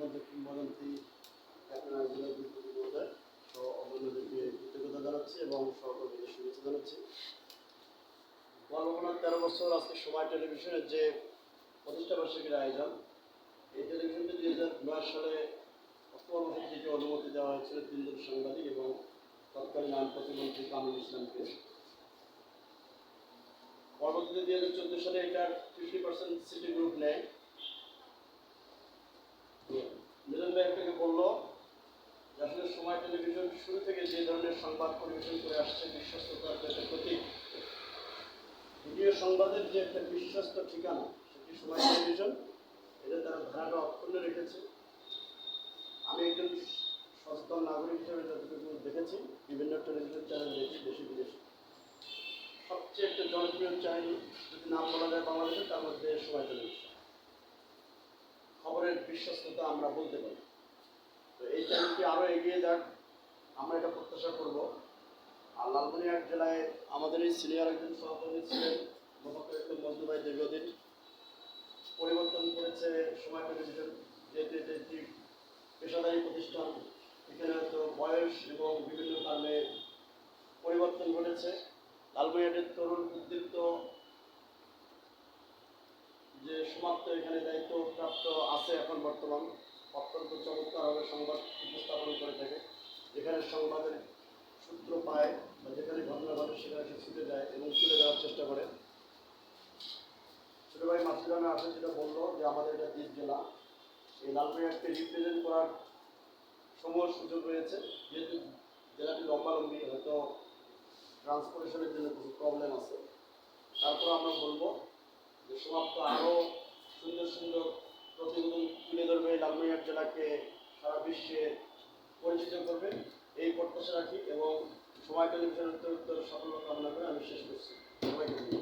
মধ্যে কিংবদন্তি আয়োজন, এই টেলিভিশনটি দুই হাজার নয় সালে অক্টোবর অনুমতি দেওয়া হয়েছিল তিনজন সাংবাদিক এবং তৎকালীন আইন প্রতিমন্ত্রী কামরুল ইসলামকে পরবর্তীতে দুই হাজার চোদ্দ সালে এটার ফিফটি পার্সেন্ট সিটি গ্রুপ নেয় তো মিলন ভাই থেকে বলল যে আসলে সময় টেলিভিশন শুরু থেকে যে ধরনের সংবাদ পরিবেশন করে আসছে বিশ্বস্ততার যে একটা প্রতীক, ভিডিও সংবাদের যে একটা বিশ্বস্ত ঠিকানা, সেটি সময় টেলিভিশন এটা তারা ধারাটা অক্ষুণ্ণ রেখেছে। আমি একজন সচেতন নাগরিক হিসেবে যতটুকু দেখেছি, বিভিন্ন টেলিভিশন চ্যানেল দেখি দেশি বিদেশি। সবচেয়ে একটা জনপ্রিয় চ্যানেল, যদি নাম বলা যায় বাংলাদেশে, তার মধ্যে সময় টেলিভিশন খবরের বিশ্বস্ততা আমরা বলতে পারি। তো এই চ্যানেলটি আরও এগিয়ে যাক। আমরা এটা প্রত্যাশা করব। আর লালমনিরহাট জেলায় আমাদের এই সিনিয়র একজন সহকর্মী ছিলেন মোহাম্মদ মজদুভাই দীর্ঘদিন পরিবর্তন করেছে, সময় যেহেতু এটি একটি পেশাদারী প্রতিষ্ঠান, এখানে হয়তো বয়স এবং বিভিন্ন কারণে পরিবর্তন ঘটেছে। লালমনিরহাটের তরুণ উদ্দীপ্ত যে সমাপ্ত এখানে দায়িত্ব প্রাপ্ত আছে এখন বর্তমান, অত্যন্ত চমৎকারভাবে সংবাদ উপস্থাপন করে থাকে। যেখানে সংবাদের সূত্র পায় বা যেখানে ঘটনা ঘটে, সেখানে সে ছুটে যায় এবং তুলে দেওয়ার চেষ্টা করে। ছোটো ভাই মাতৃগ্রামে আসে, যেটা বলল যে আমাদের এটা দ্বীপ জেলা। এই লালমনিরহাটকে রিপ্রেজেন্ট করার সমূহ সুযোগ রয়েছে। যেহেতু জেলাটি লম্বালম্বি, হয়তো ট্রান্সপোর্টেশনের জন্য কিছু প্রবলেম আছে। তারপর আমরা বলব যে সমাপ্ত আরও সুন্দর সুন্দর প্রতিবেদন তুলে ধরবে লালমনিরহাট জেলাকে সারা বিশ্বে সময় টেলিভিশন উত্তর উত্তর সফলতা কামনা করে আমি শেষ করছি। সবাইকে